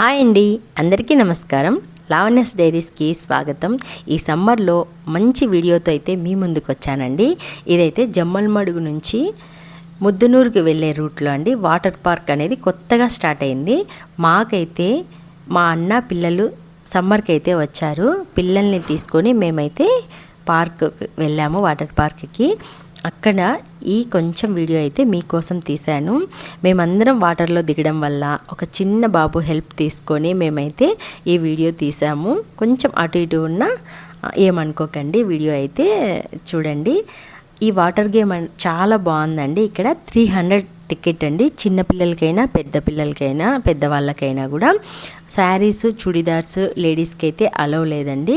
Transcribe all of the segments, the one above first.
Hi అండి. అందరికీ నమస్కారం. లావణ్యస్ డైరీస్కి స్వాగతం. ఈ సమ్మర్లో మంచి వీడియోతో అయితే మీ ముందుకు వచ్చానండి ఇదైతే జమ్మల్మడుగు నుంచి ముద్దునూరుకు వెళ్ళే రూట్లో అండి. వాటర్ పార్క్ అనేది కొత్తగా స్టార్ట్ అయింది. మాకైతే మా అన్న పిల్లలు సమ్మర్కి అయితే వచ్చారు. పిల్లల్ని తీసుకొని మేమైతే పార్క్ వెళ్ళాము వాటర్ పార్క్కి. అక్కడ ఈ కొంచెం వీడియో అయితే మీకోసం తీశాను. మేమందరం వాటర్లో దిగడం వల్ల ఒక చిన్న బాబు హెల్ప్ తీసుకొని మేమైతే ఈ వీడియో తీసాము కొంచెం అటు ఇటు ఉన్న ఏమనుకోకండి వీడియో అయితే చూడండి. ఈ వాటర్ గేమ్ చాలా బాగుందండి. ఇక్కడ త్రీ హండ్రెడ్ టికెట్ అండి. చిన్న పిల్లలకైనా పెద్ద పిల్లలకైనా పెద్దవాళ్ళకైనా కూడా. శారీస్ చుడిదార్స్ లేడీస్కి అయితే అలవ్ లేదండి.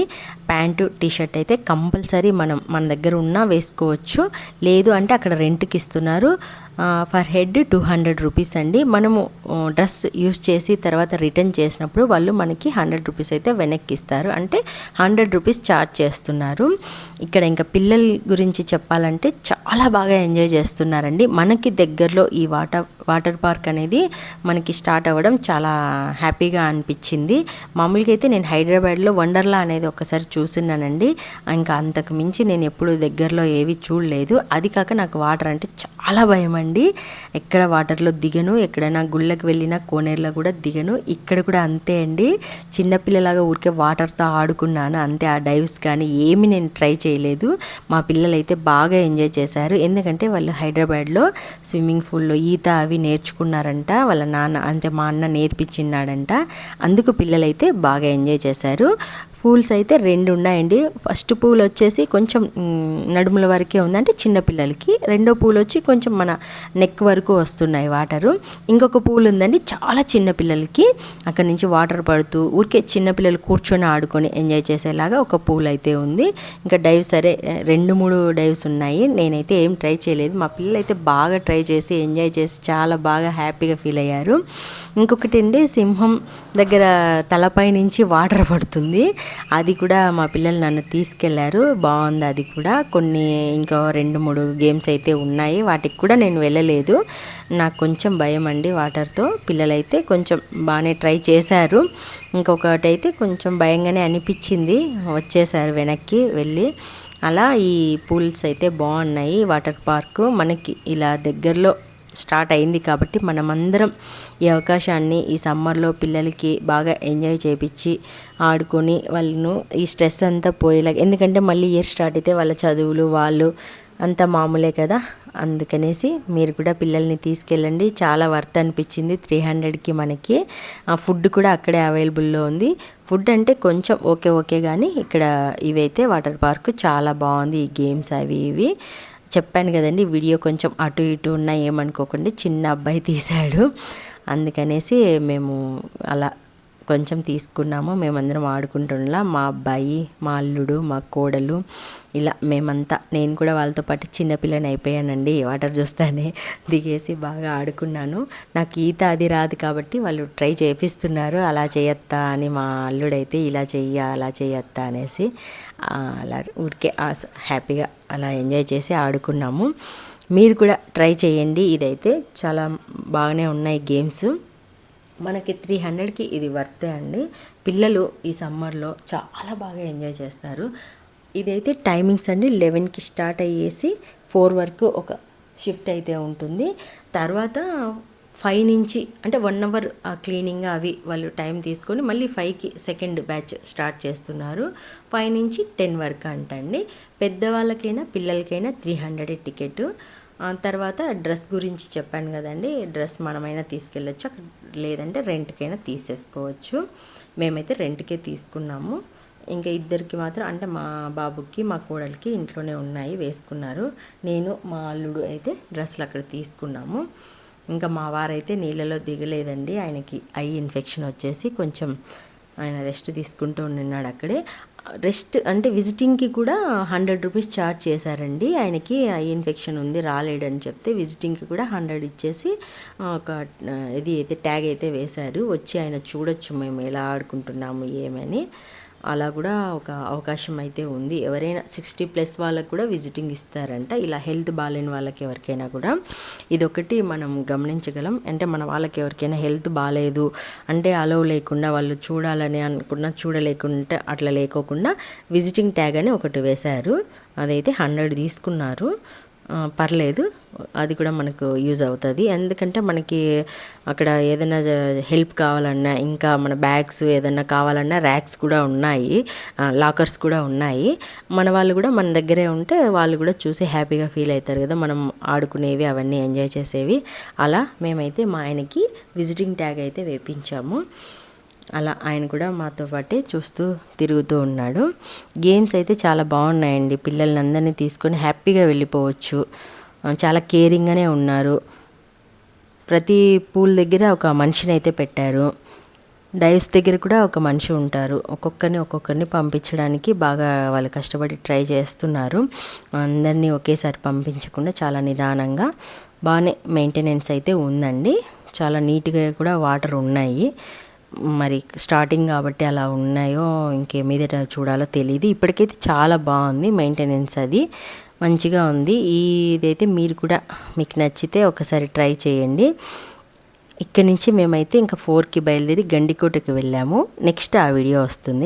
ప్యాంటు టీషర్ట్ అయితే కంపల్సరీ మనం మన దగ్గర ఉన్నా వేసుకోవచ్చు. లేదు అంటే అక్కడ రెంట్కి ఇస్తున్నారు. Per head two hundred rupees అండి. మనము డ్రెస్ యూస్ చేసి తర్వాత రిటర్న్ చేసినప్పుడు వాళ్ళు మనకి హండ్రెడ్ రూపీస్ అయితే వెనక్కి ఇస్తారు అంటే హండ్రెడ్ రూపీస్ ఛార్జ్ చేస్తున్నారు. ఇక్కడ ఇంకా పిల్లల గురించి చెప్పాలంటే చాలా బాగా ఎంజాయ్ చేస్తున్నారండి. మనకి దగ్గరలో ఈ వాటర్ వాటర్ పార్క్ అనేది మనకి స్టార్ట్ అవ్వడం చాలా హ్యాపీగా అనిపించింది. మామూలుగా అయితే నేను హైదరాబాద్లో వండర్లా అనేది ఒకసారి చూస్తున్నానండి ఇంకా అంతకు మించి నేను ఎప్పుడు దగ్గరలో ఏవి చూడలేదు. అది కాక నాకు వాటర్ అంటే చాలా భయం అండి ఎక్కడ వాటర్లో దిగను ఎక్కడైనా గుళ్ళకి వెళ్ళినా కోనేరులో కూడా దిగను. ఇక్కడ కూడా అంతే అండి. చిన్నపిల్లలాగా ఊరికే వాటర్తో ఆడుకున్నాను. అంతే ఆ డైవ్స్ కానీ ఏమి నేను ట్రై చేయలేదు. మా పిల్లలు అయితే బాగా ఎంజాయ్ చేశారు. ఎందుకంటే వాళ్ళు హైదరాబాద్లో స్విమ్మింగ్ పూల్లో ఈత అవి నేర్చుకున్నారంట. వాళ్ళ నాన్న అంటే మా అన్న నేర్పించిన్నాడంట. అందుకు పిల్లలైతే బాగా ఎంజాయ్ చేశారు. పూల్స్ అయితే రెండు ఉన్నాయండి. ఫస్ట్ పూలు వచ్చేసి కొంచెం నడుముల వరకే ఉంది అంటే చిన్నపిల్లలకి రెండో పూలు వచ్చి కొంచెం మన నెక్ వరకు వస్తున్నాయి వాటరు. ఇంకొక పూలు ఉందండి చాలా చిన్న పిల్లలకి. అక్కడ నుంచి వాటర్ పడుతూ ఊరికే చిన్నపిల్లలు కూర్చొని ఆడుకొని ఎంజాయ్ చేసేలాగా ఒక పూల్ అయితే ఉంది. ఇంకా డైవ్ సరే రెండు మూడు డైవ్స్ ఉన్నాయి. నేనైతే ఏం ట్రై చేయలేదు. మా పిల్లలు అయితే బాగా ట్రై చేసి ఎంజాయ్ చేసి చాలా బాగా హ్యాపీగా ఫీల్ అయ్యారు. ఇంకొకటి అండి సింహం దగ్గర తలపై నుంచి వాటర్ పడుతుంది. అది కూడా మా పిల్లలు నన్ను తీసుకెళ్ళారు. బాగుంది అది కూడా. కొన్ని ఇంకా రెండు మూడు గేమ్స్ అయితే ఉన్నాయి. వాటికి కూడా నేను వెళ్ళలేదు. నాకు కొంచెం భయం అండి వాటర్తో. పిల్లలైతే కొంచెం బాగానే ట్రై చేశారు. ఇంకొకటి అయితే కొంచెం భయంగానే అనిపించింది. వచ్చేసారు వెనక్కి వెళ్ళి. అలా ఈ పూల్స్ అయితే బాగున్నాయి. వాటర్ పార్క్ మనకి ఇలా దగ్గరలో స్టార్ట్ అయింది కాబట్టి మనమందరం ఈ అవకాశాన్ని ఈ సమ్మర్లో పిల్లలకి బాగా ఎంజాయ్ చేపించి ఆడుకొని వాళ్ళను ఈ స్ట్రెస్ అంతా పోయేలాగా ఎందుకంటే మళ్ళీ ఇయర్ స్టార్ట్ అయితే వాళ్ళ చదువులు వాళ్ళు అంత మామూలే కదా. అందుకనేసి మీరు కూడా పిల్లల్ని తీసుకెళ్ళండి. చాలా వర్త్ అనిపించింది. త్రీ హండ్రెడ్కి మనకి. ఆ ఫుడ్ కూడా అక్కడే అవైలబుల్లో ఉంది. ఫుడ్ అంటే కొంచెం ఓకే ఓకే కానీ ఇక్కడ ఇవైతే వాటర్ పార్క్ చాలా బాగుంది. ఈ గేమ్స్ అవి ఇవి. చెప్పాను కదండి వీడియో కొంచెం అటు ఇటు ఉన్నా ఏమనుకోకండి చిన్న అబ్బాయి తీశాడు. అందుకనేసి మేము అలా కొంచెం తీసుకున్నాము. మేమందరం ఆడుకుంటుండలా. మా అబ్బాయి మా అల్లుడు మా కోడలు ఇలా మేమంతా నేను కూడా వాళ్ళతో పాటు చిన్నపిల్లని అయిపోయానండి. వాటర్ చూస్తానే దిగేసి బాగా ఆడుకున్నాను. నాకు ఈత అది రాదు కాబట్టి వాళ్ళు ట్రై చేపిస్తున్నారు. అలా చేయొత్తా అని మా అల్లుడైతే ఇలా చెయ్య అలా చేయొత్తా అనేసి అలా ఊరికే హ్యాపీగా అలా ఎంజాయ్ చేసి ఆడుకున్నాము. మీరు కూడా ట్రై చేయండి. ఇదైతే చాలా బాగానే ఉన్నాయి గేమ్స్. మనకి త్రీ హండ్రెడ్కి ఇది వర్తే అండి. పిల్లలు ఈ సమ్మర్లో చాలా బాగా ఎంజాయ్ చేస్తారు. ఇదైతే టైమింగ్స్ అండి. లెవెన్కి స్టార్ట్ అయ్యేసి ఫోర్ వరకు ఒక షిఫ్ట్ అయితే ఉంటుంది. తర్వాత ఫైవ్ నుంచి అంటే వన్ అవర్ క్లీనింగ్ అవి వాళ్ళు టైం తీసుకొని మళ్ళీ ఫైవ్కి సెకండ్ బ్యాచ్ స్టార్ట్ చేస్తున్నారు. ఫైవ్ నుంచి టెన్ వరకు అంటండి. పెద్దవాళ్ళకైనా పిల్లలకైనా త్రీ హండ్రెడ్ టికెట్. తర్వాత డ్రెస్ గురించి చెప్పాను కదండి. డ్రెస్ మనమైనా తీసుకెళ్ళచ్చు. అక్కడ లేదంటే రెంట్కైనా తీసేసుకోవచ్చు. మేమైతే రెంట్కే తీసుకున్నాము. ఇంకా ఇద్దరికి మాత్రం అంటే మా బాబుకి మా కోడలికి ఇంట్లోనే ఉన్నాయి వేసుకున్నారు. నేను మా అల్లుడు అయితే డ్రెస్సులు అక్కడ తీసుకున్నాము. ఇంకా మా వారైతే నీళ్ళలో దిగలేదండి. ఆయనకి ఐ ఇన్ఫెక్షన్ వచ్చేసి కొంచెం ఆయన రెస్ట్ తీసుకుంటూ ఉన్నాడు అక్కడే. రెస్ట్ అంటే విజిటింగ్కి కూడా హండ్రెడ్ రూపీస్ ఛార్జ్ చేశారండి. ఆయనకి ఐ ఇన్ఫెక్షన్ ఉంది రాలేడని చెప్తే విజిటింగ్కి కూడా హండ్రెడ్ ఇచ్చేసి ఒక ఇది అయితే ట్యాగ్ అయితే వేశారు. వచ్చి ఆయన చూడొచ్చు మేము ఎలా ఆడుకుంటున్నాము ఏమని. అలా కూడా ఒక అవకాశం అయితే ఉంది. ఎవరైనా సిక్స్టీ ప్లస్ వాళ్ళకి కూడా విజిటింగ్ ఇస్తారంట. ఇలా హెల్త్ బాగాలేని వాళ్ళకి ఎవరికైనా కూడా. ఇదొకటి మనం గమనించగలం. అంటే మన వాళ్ళకి ఎవరికైనా హెల్త్ బాగాలేదు అంటే అలవ్ లేకుండా వాళ్ళు చూడాలని అనుకున్నా చూడలేకుంటే అట్లా లేకోకుండా విజిటింగ్ ట్యాగ్ అని ఒకటి వేశారు. అదైతే హండ్రెడ్ తీసుకున్నారు. పర్లేదు. అది కూడా మనకు యూజ్ అవుతుంది. ఎందుకంటే మనకి అక్కడ ఏదైనా హెల్ప్ కావాలన్నా ఇంకా మన బ్యాగ్స్ ఏదైనా కావాలన్నా ర్యాక్స్ కూడా ఉన్నాయి. లాకర్స్ కూడా ఉన్నాయి. మన వాళ్ళు కూడా మన దగ్గరే ఉంటే వాళ్ళు కూడా చూసి హ్యాపీగా ఫీల్ అవుతారు కదా. మనం ఆడుకునేవి అవన్నీ ఎంజాయ్ చేసేవి. అలా మేమైతే మా ఆయనకి విజిటింగ్ ట్యాగ్ అయితే వేపించాము. అలా ఆయన కూడా మాతో పాటే చూస్తూ తిరుగుతూ ఉన్నాడు. గేమ్స్ అయితే చాలా బాగున్నాయండి. పిల్లల్ని అందరినీ తీసుకొని హ్యాపీగా వెళ్ళిపోవచ్చు. చాలా కేరింగ్గానే ఉన్నారు. ప్రతి పూల్ దగ్గర ఒక మనిషిని అయితే పెట్టారు. డైవ్స్ దగ్గర కూడా ఒక మనిషి ఉంటారు. ఒక్కొక్కరిని ఒక్కొక్కరిని పంపించడానికి బాగా వాళ్ళు కష్టపడి ట్రై చేస్తున్నారు. అందరినీ ఒకేసారి పంపించకుండా చాలా నిదానంగా బాగానే మెయింటెనెన్స్ అయితే ఉందండి. చాలా నీట్గా కూడా వాటర్ ఉన్నాయి. మరి స్టార్టింగ్ కాబట్టి అలా ఉన్నాయో ఇంకేమీదట చూడాలో తెలియదు ఇప్పటికైతే చాలా బాగుంది మెయింటెనెన్స్ అది. మంచిగా ఉంది. ఇదైతే మీరు కూడా మీకు నచ్చితే ఒకసారి ట్రై చేయండి. ఇక్కడి నుంచి మేమైతే ఇంకా ఫోర్కి బయలుదేరి గండికోటకి వెళ్ళాము. నెక్స్ట్ ఆ వీడియో వస్తుంది.